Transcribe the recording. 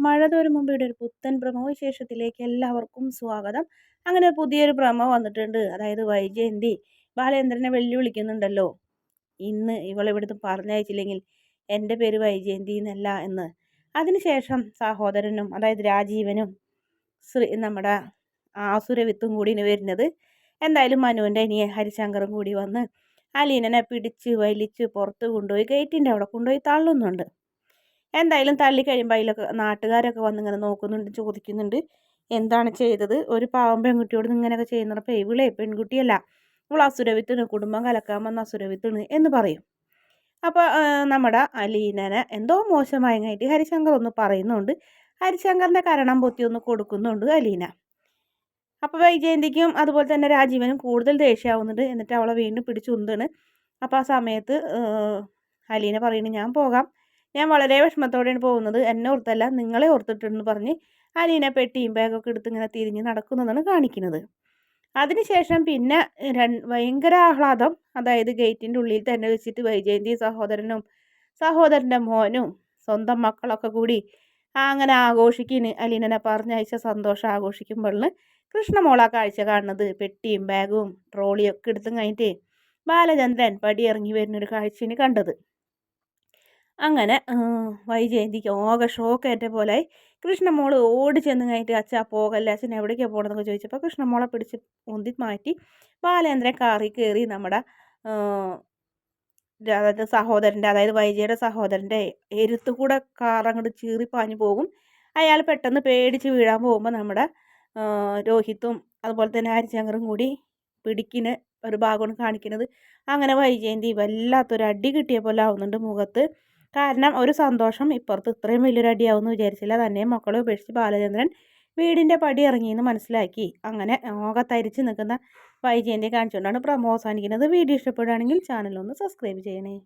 മഴ തോരുമുമ്പയുടെ ഒരു പുത്തൻ പ്രമോ വിശേഷത്തിലേക്ക് എല്ലാവർക്കും സ്വാഗതം. അങ്ങനെ പുതിയൊരു പ്രമോ വന്നിട്ടുണ്ട്. അതായത് വൈജയന്തി. ബാലേന്ദ്രനെ വെല്ലുവിളിക്കുന്നുണ്ടല്ലോ. ഇന്ന് ഇവളിവിടുന്ന് പറഞ്ഞയച്ചില്ലെങ്കിൽ എന്റെ പേര് വൈജയന്തി എന്നല്ല എന്ന്. അതിനുശേഷം സഹോദരനും അതായത് രാജീവനും ശ്രീ നമ്മുടെ ആസുരവിത്തും കൂടി വരുന്നത്. എന്തായാലും മനുവിന്റെ ഇനിയെ ഹരിശങ്കറും കൂടി വന്ന് അലീനനെ പിടിച്ച് വലിച്ച് പുറത്ത് കൊണ്ടുപോയി ഗേറ്റിന്റെ അവിടെ കൊണ്ടുപോയി തള്ളുന്നുണ്ട്. എന്തായാലും തള്ളി കഴിയുമ്പോൾ അതിലൊക്കെ നാട്ടുകാരൊക്കെ വന്നിങ്ങനെ നോക്കുന്നുണ്ട് ചോദിക്കുന്നുണ്ട് എന്താണ് ചെയ്തത്? ഒരു പാവം പെൺകുട്ടിയോട് ഇങ്ങനെയൊക്കെ ചെയ്യുന്നപ്പോൾ ഇവിളെ പെൺകുട്ടിയല്ല. ഇവൾ അസുരവിത്തിന് കുടുംബം കലക്കാൻ വന്ന അസുരവിത്തിന് എന്ന് പറയും. അപ്പോൾ നമ്മുടെ അലീനനെ എന്തോ മോശമായങ്ങായിട്ട് ഹരിശങ്കർ ഒന്ന് പറയുന്നുണ്ട്. ഹരിശങ്കറിന്റെ കരണം പൊത്തി ഒന്ന് കൊടുക്കുന്നുണ്ട് അലീന. അപ്പോൾ വൈജയന്തിക്കും അതുപോലെ തന്നെ രാജീവനും കൂടുതൽ ദേഷ്യമാവുന്നുണ്ട് എന്നിട്ട് അവളെ വീണ്ടും പിടിച്ചുന്താണ് അപ്പോൾ ആ സമയത്ത് അലീന പറയുന്നു ഞാൻ പോകാം. ഞാൻ വളരെ വിഷമത്തോടെയാണ് പോകുന്നത്. എന്നെ ഓർത്തല്ല നിങ്ങളെ ഓർത്തിട്ടുണ്ടെന്ന് പറഞ്ഞ് അലീന പെട്ടിയും ബാഗൊക്കെ എടുത്ത് ഇങ്ങനെ തിരിഞ്ഞ് നടക്കുന്നതാണ് കാണിക്കുന്നത്. അതിനുശേഷം പിന്നെ ഭയങ്കര ആഹ്ലാദം അതായത് ഗേറ്റിന്റെ ഉള്ളിൽ തന്നെ വെച്ചിട്ട് വൈജയന്തി സഹോദരനും സഹോദരന്റെ മോനും സ്വന്തം മക്കളൊക്കെ കൂടി അങ്ങനെ ആഘോഷിക്കുന്നു അലീനനെ പറഞ്ഞയച്ച സന്തോഷം ആഘോഷിക്കുമ്പോഴാണ് കൃഷ്ണമോള കാഴ്ച കാണുന്നത്. പെട്ടിയും ബാഗും ട്രോളിയും ഒക്കെ എടുത്തും കഴിഞ്ഞിട്ട് ബാലചന്ദ്രൻ പടിയിറങ്ങി വരുന്നൊരു കാഴ്ചയാണ് കണ്ടത്. അങ്ങനെ വൈജയന്തിക്ക് ഓകെ ഷോക്കേറ്റ പോലെ കൃഷ്ണമോൾ ഓടി ചെന്ന് കഴിഞ്ഞിട്ട് അച്ഛാ പോകല്ലേ അച്ഛൻ എവിടേക്കാണ് പോകണമെന്നൊക്കെ ചോദിച്ചപ്പോൾ കൃഷ്ണമോളെ പിടിച്ച് ഉന്തി മാറ്റി ബാലേന്ദ്രൻ കാറി കയറി നമ്മുടെ അതായത് സഹോദരന്റെ അതായത് വൈജയുടെ സഹോദരന്റെ എരുത്ത് കൂടെ കാറങ്ങോട്ട് ചീറിപ്പാഞ്ഞു പോകും. അയാൾ പെട്ടെന്ന് പേടിച്ച് വീഴാൻ പോകുമ്പോൾ നമ്മുടെ രോഹിത്തും അതുപോലെ തന്നെ ഹരിശങ്കറും കൂടി പിടിക്കിന് ഒരു ഭാഗമാണ് കാണിക്കുന്നത്. അങ്ങനെ വൈജയന്തി വല്ലാത്തൊരു അടി കിട്ടിയ പോലെ ആവുന്നുണ്ട് മുഖത്ത്. കാരണം ഒരു സന്തോഷം ഇപ്പുറത്ത് ഇത്രയും വലിയൊരു അടിയാവുമെന്ന് വിചാരിച്ചില്ല. തന്നെ മക്കളെ ഉപേക്ഷിച്ച് ബാലചന്ദ്രൻ വീടിന്റെ പടി ഇറങ്ങിയെന്ന് മനസ്സിലാക്കി. അങ്ങനെ തരിച്ച് നിൽക്കുന്ന വൈജയന്റെ കാണിച്ചുകൊണ്ടാണ് പ്രമോ അവസാനിക്കുന്നത് വീഡിയോ ഇഷ്ടപ്പെടുകയാണെങ്കിൽ ചാനലൊന്ന് സബ്സ്ക്രൈബ് ചെയ്യണേ.